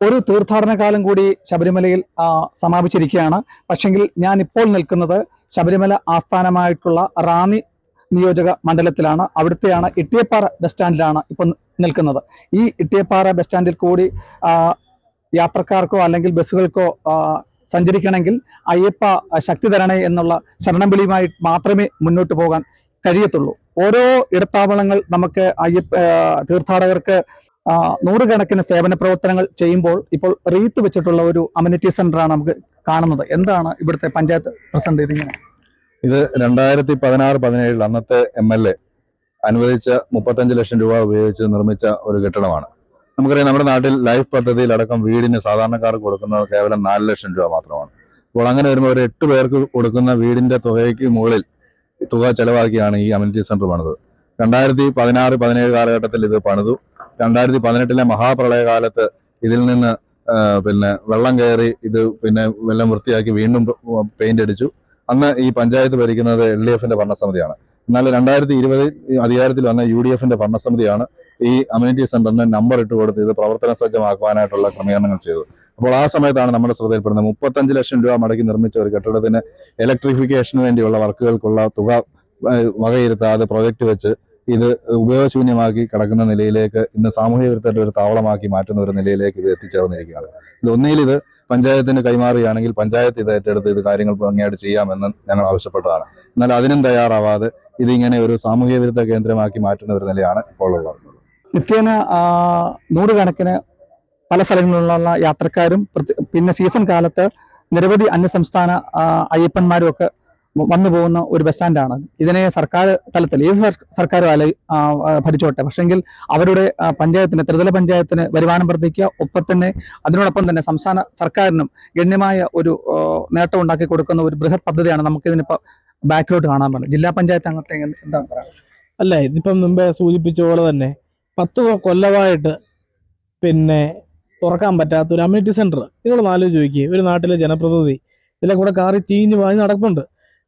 ഒരു തീർത്ഥാടന കാലം കൂടി ശബരിമലയിൽ സമാപിച്ചിരിക്കുകയാണ്. പക്ഷെങ്കിൽ ഞാൻ ഇപ്പോൾ നിൽക്കുന്നത് ശബരിമല ആസ്ഥാനമായിട്ടുള്ള റാന്നി നിയോജക മണ്ഡലത്തിലാണ്. അവിടുത്തെയാണ് ഇട്ടിയപ്പാറ ബസ് സ്റ്റാൻഡിലാണ് ഇപ്പം നിൽക്കുന്നത്. ഈ ഇട്ടിയപ്പാറ ബസ് സ്റ്റാൻഡിൽ കൂടി യാത്രക്കാർക്കോ അല്ലെങ്കിൽ ബസ്സുകൾക്കോ സഞ്ചരിക്കണമെങ്കിൽ അയ്യപ്പ ശക്തി തരണേ എന്നുള്ള ശരണം വിളിയുമായി മാത്രമേ മുന്നോട്ട് പോകാൻ കഴിയത്തുള്ളൂ. ഓരോ ഇടത്താവളങ്ങൾ നമുക്ക് അയ്യപ്പ തീർത്ഥാടകർക്ക് നൂറുകണക്കിന് സേവന പ്രവർത്തനങ്ങൾ ചെയ്യുമ്പോൾ ഇപ്പോൾ റീത്ത് വെച്ചിട്ടുള്ള ഒരു അമ്യൂണിറ്റി സെന്ററാണ് നമുക്ക് കാണുന്നത്. എന്താണ് ഇവിടുത്തെ പഞ്ചായത്ത് പ്രസിഡന്റ് ഇതിങ്ങനെ? ഇത് രണ്ടായിരത്തി പതിനാറ് പതിനേഴിൽ അന്നത്തെ എം എൽ എ അനുവദിച്ച മുപ്പത്തഞ്ച് ലക്ഷം രൂപ ഉപയോഗിച്ച് നിർമ്മിച്ച ഒരു കെട്ടിടമാണ്. നമുക്കറിയാം നമ്മുടെ നാട്ടിൽ ലൈഫ് പദ്ധതിയിൽ അടക്കം വീടിന് സാധാരണക്കാർക്ക് കൊടുക്കുന്നത് കേവലം നാല് ലക്ഷം രൂപ മാത്രമാണ്. അപ്പോൾ അങ്ങനെ വരുമ്പോൾ ഒരു എട്ട് പേർക്ക് കൊടുക്കുന്ന വീടിന്റെ തുകയ്ക്ക് മുകളിൽ തുക ചെലവാക്കിയാണ് ഈ അമ്യൂണിറ്റി സെന്റർ പണിത് രണ്ടായിരത്തി പതിനാറ് പതിനേഴ് കാലഘട്ടത്തിൽ ഇത് പണിതു. രണ്ടായിരത്തി പതിനെട്ടിലെ മഹാപ്രളയകാലത്ത് ഇതിൽ നിന്ന് പിന്നെ വെള്ളം കയറി ഇത് പിന്നെ വെള്ളം വൃത്തിയാക്കി വീണ്ടും പെയിന്റ് അടിച്ചു. അന്ന് ഈ പഞ്ചായത്ത് ഭരിക്കുന്നത് എൽ ഡി എഫിന്റെ ഭരണസമിതിയാണ്. എന്നാൽ രണ്ടായിരത്തി ഇരുപതിൽ അധികാരത്തിൽ വന്ന യു ഡി എഫിന്റെ ഭരണസമിതിയാണ് ഈ അമ്യൂണിറ്റി സെന്ററിന് നമ്പർ ഇട്ട് കൊടുത്ത് ഇത് പ്രവർത്തന സജ്ജമാക്കുവാനായിട്ടുള്ള ക്രമീകരണങ്ങൾ ചെയ്തത് അപ്പോൾ ആ സമയത്താണ് നമ്മുടെ ശ്രദ്ധയിൽപ്പെടുന്നത്. മുപ്പത്തഞ്ച് ലക്ഷം രൂപ മടക്കി നിർമ്മിച്ച ഒരു കെട്ടിടത്തിന് ഇലക്ട്രിഫിക്കേഷന് വേണ്ടിയുള്ള വർക്കുകൾക്കുള്ള തുക വകയിരുത്താതെ പ്രൊജക്ട് വെച്ച് ഇത് ഉപയോഗശൂന്യമാക്കി കിടക്കുന്ന നിലയിലേക്ക് ഇന്ന് സാമൂഹ്യ വിരുദ്ധരുടെ ഒരു താവളമാക്കി മാറ്റുന്ന ഒരു നിലയിലേക്ക് ഇത് എത്തിച്ചേർന്നിരിക്കുകയാണ്. ഇത് ഒന്നിൽ ഇത് പഞ്ചായത്തിന് കൈമാറുകയാണെങ്കിൽ പഞ്ചായത്ത് ഇത് ഏറ്റെടുത്ത് ഇത് കാര്യങ്ങൾ ഭംഗിയായിട്ട് ചെയ്യാമെന്ന് ഞങ്ങൾ ആവശ്യപ്പെട്ടതാണ്. എന്നാൽ അതിനും തയ്യാറാവാതെ ഇതിങ്ങനെ ഒരു സാമൂഹ്യ വിരുദ്ധ കേന്ദ്രമാക്കി മാറ്റുന്ന ഒരു നിലയാണ് ഇപ്പോൾ ഉള്ളത്. നിത്യേന നൂറുകണക്കിന് പല സ്ഥലങ്ങളിലുള്ള യാത്രക്കാരും പിന്നെ സീസൺ കാലത്ത് നിരവധി അന്യസംസ്ഥാന അയ്യപ്പന്മാരും ഒക്കെ വന്നു പോകുന്ന ഒരു ബസ് സ്റ്റാൻഡാണ് ഇതിനെ സർക്കാർ തലത്തിൽ ഏത് സർ- സർക്കാരും അല ഭരിച്ചോട്ടെ. പക്ഷെങ്കിൽ അവരുടെ പഞ്ചായത്തിന് ത്രിതല പഞ്ചായത്തിന് വരുമാനം വർദ്ധിക്കുക ഒപ്പം തന്നെ അതിനോടൊപ്പം തന്നെ സംസ്ഥാന സർക്കാരിനും ഗണ്യമായ ഒരു നേട്ടം ഉണ്ടാക്കി കൊടുക്കുന്ന ഒരു ബൃഹത് പദ്ധതിയാണ് നമുക്കിതിനിപ്പോൾ ബാക്കിലോട്ട് കാണാൻ പറ്റുന്നത്. ജില്ലാ പഞ്ചായത്ത് അംഗത്തെ എന്താ പറയുക അല്ല ഇതിപ്പം മുമ്പേ സൂചിപ്പിച്ച പോലെ തന്നെ പത്ത് കൊല്ലമായിട്ട് പിന്നെ തുറക്കാൻ പറ്റാത്ത ഒരു അമ്യൂണിറ്റി നിങ്ങൾ ആലോചിച്ച് നോക്കിയേ. ഒരു നാട്ടിലെ ജനപ്രതിനിധി ഇതിലെ കൂടെ കാറി ചീഞ്ഞ് വാങ്ങി നടക്കുന്നുണ്ട്.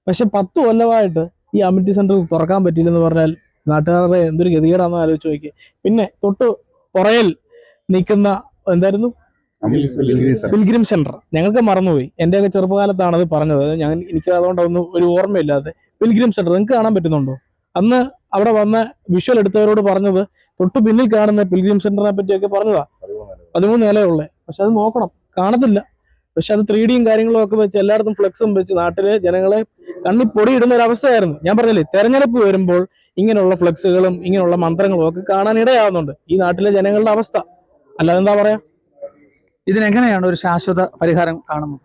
പക്ഷെ പത്ത് കൊല്ലമായിട്ട് ഈ അമിറ്റി സെന്റർ തുറക്കാൻ പറ്റിയില്ലെന്ന് പറഞ്ഞാൽ നാട്ടുകാരുടെ എന്തൊരു ഗതികേടാണെന്ന് ആലോചിച്ച് നോക്കി പിന്നെ തൊട്ട് പുറയിൽ നിൽക്കുന്ന എന്തായിരുന്നു? Pilgrim centre. ഞങ്ങൾക്ക് മറന്നുപോയി. എന്റെയൊക്കെ ചെറുപ്പകാലത്താണ് അത് പറഞ്ഞത്. ഞങ്ങൾ ഞാൻ എനിക്ക് അതുകൊണ്ടൊന്നും ഒരു ഓർമ്മയില്ലാതെ. പിൽഗ്രിം സെന്റർ നിങ്ങൾക്ക് കാണാൻ പറ്റുന്നുണ്ടോ? അന്ന് അവിടെ വന്ന വിഷ്വൽ എടുത്തവരോട് പറഞ്ഞത് തൊട്ട് പിന്നിൽ കാണുന്ന പിൽഗ്രിം സെന്ററിനെ പറ്റിയൊക്കെ പറഞ്ഞതാ. പതിമൂന്ന് നിലയുള്ളേ പക്ഷെ അത് നോക്കണം. കാണത്തില്ല. പക്ഷെ അത് ത്രീ ഡിയും കാര്യങ്ങളും ഒക്കെ വെച്ച് എല്ലായിടത്തും ഫ്ലെക്സും വെച്ച് നാട്ടിലെ ജനങ്ങളെ കണ്ണി പൊടിയിടുന്ന ഒരു അവസ്ഥയായിരുന്നു. ഞാൻ പറഞ്ഞില്ലേ തെരഞ്ഞെടുപ്പ് വരുമ്പോൾ ഇങ്ങനെയുള്ള ഫ്ലെക്സുകളും ഇങ്ങനെയുള്ള മന്ത്രങ്ങളും ഒക്കെ കാണാൻ ഇടയാവുന്നുണ്ട്. ഈ നാട്ടിലെ ജനങ്ങളുടെ അവസ്ഥ. അല്ലാതെ എന്താ പറയാ? ഇതിനെങ്ങനെയാണ് ഒരു ശാശ്വത പരിഹാരം കാണുന്നത്?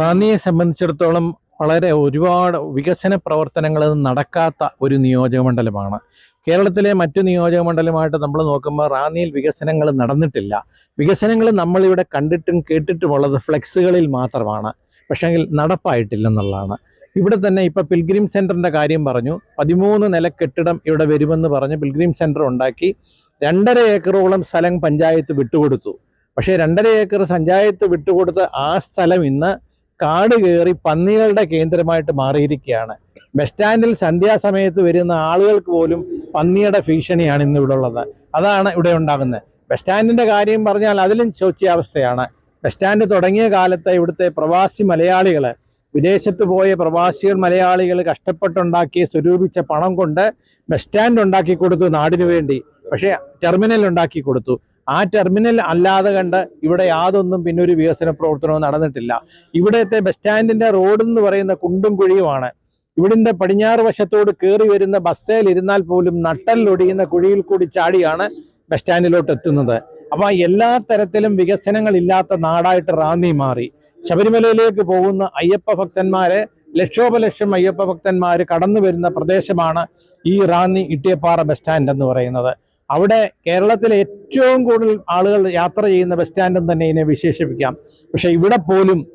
റാന്നിയെ സംബന്ധിച്ചിടത്തോളം വളരെ ഒരുപാട് വികസന പ്രവർത്തനങ്ങൾ നടക്കാത്ത ഒരു നിയോജക മണ്ഡലമാണ്. കേരളത്തിലെ മറ്റു നിയോജക മണ്ഡലമായിട്ട് നമ്മൾ നോക്കുമ്പോൾ റാന്നിയിൽ വികസനങ്ങൾ നടന്നിട്ടില്ല. വികസനങ്ങൾ നമ്മളിവിടെ കണ്ടിട്ടും കേട്ടിട്ടുമുള്ളത് ഫ്ലെക്സുകളിൽ മാത്രമാണ്. പക്ഷെങ്കിൽ നടപ്പായിട്ടില്ലെന്നുള്ളതാണ്. ഇവിടെ തന്നെ ഇപ്പൊ പിൽഗ്രിം സെന്ററിന്റെ കാര്യം പറഞ്ഞു. പതിമൂന്ന് നില കെട്ടിടം ഇവിടെ വരുമെന്ന് പറഞ്ഞ് പിൽഗ്രിം സെന്റർ ഉണ്ടാക്കി. രണ്ടര ഏക്കറോളം സ്ഥലം പഞ്ചായത്ത് വിട്ടുകൊടുത്തു. പക്ഷേ രണ്ടര ഏക്കർ പഞ്ചായത്ത് വിട്ടുകൊടുത്ത ആ സ്ഥലം ഇന്ന് കാട് കയറി പന്നികളുടെ കേന്ദ്രമായിട്ട് മാറിയിരിക്കുകയാണ്. ബസ് സ്റ്റാൻഡിൽ സന്ധ്യാസമയത്ത് വരുന്ന ആളുകൾക്ക് പോലും പന്നിയുടെ ഭീഷണിയാണ് ഇന്ന് ഇവിടെ ഉള്ളത്. അതാണ് ഇവിടെ ഉണ്ടാകുന്നത്. ബസ് സ്റ്റാൻഡിന്റെ കാര്യം പറഞ്ഞാൽ അതിലും ശോച്യാവസ്ഥയാണ്. ബസ് സ്റ്റാൻഡ് തുടങ്ങിയ കാലത്ത് ഇവിടുത്തെ പ്രവാസി മലയാളികൾ വിദേശത്ത് പോയ പ്രവാസികൾ മലയാളികൾ കഷ്ടപ്പെട്ടുണ്ടാക്കി സ്വരൂപിച്ച പണം കൊണ്ട് ബസ് സ്റ്റാൻഡ് ഉണ്ടാക്കി കൊടുത്തു നാടിനു വേണ്ടി. പക്ഷേ ടെർമിനൽ ഉണ്ടാക്കി കൊടുത്തു. ആ ടെർമിനൽ അല്ലാതെ കണ്ട് ഇവിടെ യാതൊന്നും പിന്നെ ഒരു വികസന പ്രവർത്തനവും നടന്നിട്ടില്ല. ഇവിടത്തെ ബസ് സ്റ്റാൻഡിന്റെ റോഡ് എന്ന് പറയുന്ന കുണ്ടും കുഴിയുമാണ്. ഇവിടുത്തെ പടിഞ്ഞാറ് വശത്തോട് കയറി വരുന്ന ബസ്സേൽ ഇരുന്നാൽ പോലും നട്ടലിലൊടിയുന്ന കുഴിയിൽ കൂടി ചാടിയാണ് ബസ് സ്റ്റാൻഡിലോട്ട് എത്തുന്നത്. അപ്പൊ എല്ലാ തരത്തിലും വികസനങ്ങൾ ഇല്ലാത്ത നാടായിട്ട് റാന്നി മാറി. ശബരിമലയിലേക്ക് പോകുന്ന അയ്യപ്പ ഭക്തന്മാരെ ലക്ഷോപലക്ഷം അയ്യപ്പ ഭക്തന്മാർ കടന്നു വരുന്ന പ്രദേശമാണ് ഈ റാന്നി ഇട്ടിയപ്പാറ ബസ് സ്റ്റാൻഡ് എന്ന് പറയുന്നത്. അവിടെ കേരളത്തിലെ ഏറ്റവും കൂടുതൽ ആളുകൾ യാത്ര ചെയ്യുന്ന ബസ് സ്റ്റാൻഡും തന്നെ ഇതിനെ വിശേഷിപ്പിക്കാം. പക്ഷെ ഇവിടെ പോലും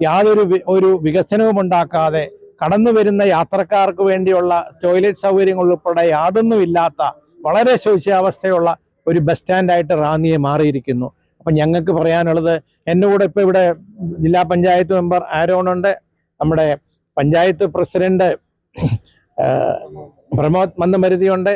യാതൊരു ഒരു വികസനവും ഉണ്ടാക്കാതെ കടന്നു വരുന്ന യാത്രക്കാർക്ക് വേണ്ടിയുള്ള ടോയ്ലറ്റ് സൗകര്യങ്ങൾ ഉൾപ്പെടെ യാതൊന്നും ഇല്ലാത്ത വളരെ ശോച്യാവസ്ഥയുള്ള ഒരു ബസ് സ്റ്റാൻഡായിട്ട് റാന്നിയെ മാറിയിരിക്കുന്നു. അപ്പം ഞങ്ങൾക്ക് പറയാനുള്ളത് എന്റെ കൂടെ ഇപ്പോൾ ഇവിടെ ജില്ലാ പഞ്ചായത്ത് മെമ്പർ ആരോണുണ്ട് നമ്മുടെ പഞ്ചായത്ത് പ്രസിഡന്റ് പ്രമോദ് മന്ദമരുതിയുണ്ട്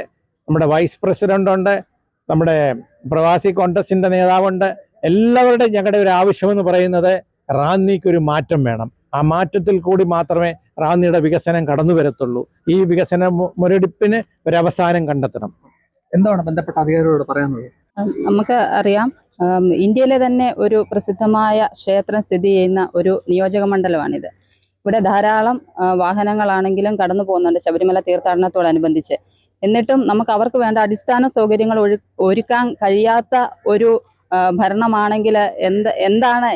നമ്മുടെ വൈസ് പ്രസിഡന്റ് ഉണ്ട് നമ്മുടെ പ്രവാസി കോൺഗ്രസിന്റെ നേതാവുണ്ട്. എല്ലാവരുടെയും ഞങ്ങളുടെ ഒരു ആവശ്യമെന്ന് പറയുന്നത് റാന്നിക്ക് ഒരു മാറ്റം വേണം. ആ മാറ്റത്തിൽ കൂടി മാത്രമേ റാന്നിയുടെ വികസനം കടന്നു വരത്തുള്ളൂ. ഈ വികസന മുരടിപ്പിന് ഒരവസാനം കണ്ടെത്തണം. എന്താണ് ബന്ധപ്പെട്ട അധികാരികളോട് പറയാനുള്ളത്? നമുക്ക് അറിയാം. ഇന്ത്യയിലെ തന്നെ ഒരു പ്രസിദ്ധമായ ക്ഷേത്രം സ്ഥിതി ചെയ്യുന്ന ഒരു നിയോജക മണ്ഡലമാണിത്. ഇവിടെ ധാരാളം വാഹനങ്ങളാണെങ്കിലും കടന്നു പോകുന്നുണ്ട് ശബരിമല തീർത്ഥാടനത്തോടനുബന്ധിച്ച്. എന്നിട്ടും നമുക്ക് അവർക്ക് വേണ്ട അടിസ്ഥാന സൗകര്യങ്ങൾ ഒരുക്കാൻ കഴിയാത്ത ഒരു ഭരണമാണെങ്കിൽ എന്ത് എന്താണ്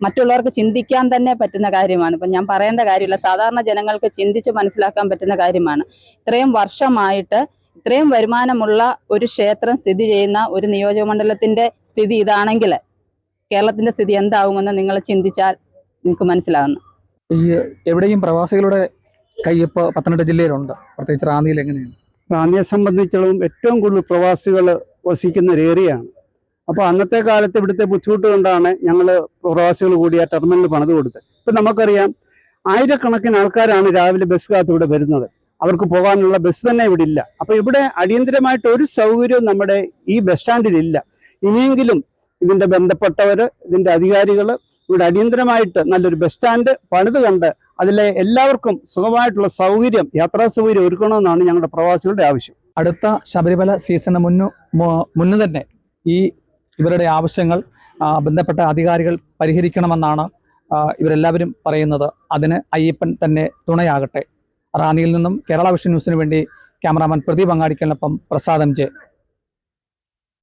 മറ്റുള്ളവർക്ക് ചിന്തിക്കാൻ തന്നെ പറ്റുന്ന കാര്യമാണ്. ഇപ്പം ഞാൻ പറയേണ്ട കാര്യമില്ല. സാധാരണ ജനങ്ങൾക്ക് ചിന്തിച്ച് മനസ്സിലാക്കാൻ പറ്റുന്ന കാര്യമാണ്. ഇത്രയും വർഷമായിട്ട് ഇത്രയും വരുമാനമുള്ള ഒരു ക്ഷേത്രം സ്ഥിതി ചെയ്യുന്ന ഒരു നിയോജക മണ്ഡലത്തിന്റെ സ്ഥിതി ഇതാണെങ്കിൽ കേരളത്തിന്റെ സ്ഥിതി എന്താകുമെന്ന് നിങ്ങൾ ചിന്തിച്ചാൽ നിങ്ങൾക്ക് മനസ്സിലാകുന്നു ഈ എവിടെയും പ്രവാസികളുടെ കൈ ഇപ്പോൾ പത്തനംതിട്ട ജില്ലയിലുണ്ട്. പ്രത്യേകിച്ച് റാന്നിയിൽ എങ്ങനെയാണ്? റാന്നിയെ സംബന്ധിച്ചിടത്തോളം ഏറ്റവും കൂടുതൽ പ്രവാസികൾ വസിക്കുന്ന ഒരു ഏരിയയാണ്. അപ്പോൾ അന്നത്തെ കാലത്ത് ഇവിടുത്തെ ബുദ്ധിമുട്ട് കൊണ്ടാണ് ഞങ്ങൾ പ്രവാസികൾ കൂടി ആ ടെർമിനൽ പണിത് കൊടുത്തത്. ഇപ്പം നമുക്കറിയാം ആയിരക്കണക്കിന് ആൾക്കാരാണ് രാവിലെ ബസ് കാത്ത് ഇവിടെ വരുന്നത്. അവർക്ക് പോകാനുള്ള ബസ് തന്നെ ഇവിടെ ഇല്ല അപ്പോൾ ഇവിടെ അടിയന്തരമായിട്ട് ഒരു സൗകര്യവും നമ്മുടെ ഈ ബസ് സ്റ്റാൻഡിൽ ഇല്ല ഇനിയെങ്കിലും ഇതിന്റെ ബന്ധപ്പെട്ടവർ ഇതിന്റെ അധികാരികൾ ഇവിടെ അടിയന്തരമായിട്ട് നല്ലൊരു ബസ് സ്റ്റാൻഡ് പണിത് കണ്ട് അതിലെ എല്ലാവർക്കും സുഖമായിട്ടുള്ള സൗകര്യം യാത്രാ സൗകര്യം ഒരുക്കണമെന്നാണ് ഞങ്ങളുടെ പ്രവാസികളുടെ ആവശ്യം. അടുത്ത ശബരിമല സീസണ് മുന്നു മുന്നു തന്നെ ഈ ഇവരുടെ ആവശ്യങ്ങൾ ബന്ധപ്പെട്ട അധികാരികൾ പരിഹരിക്കണമെന്നാണ് ഇവരെല്ലാവരും പറയുന്നത്. അതിന് അയ്യപ്പൻ തന്നെ തുണയാകട്ടെ. റാന്നിയിൽ നിന്നും കേരള വിഷൻ ന്യൂസിന് വേണ്ടി ക്യാമറാമാൻ പ്രദീപ് അങ്ങാടിക്കലിനൊപ്പം പ്രസാദം ജെ.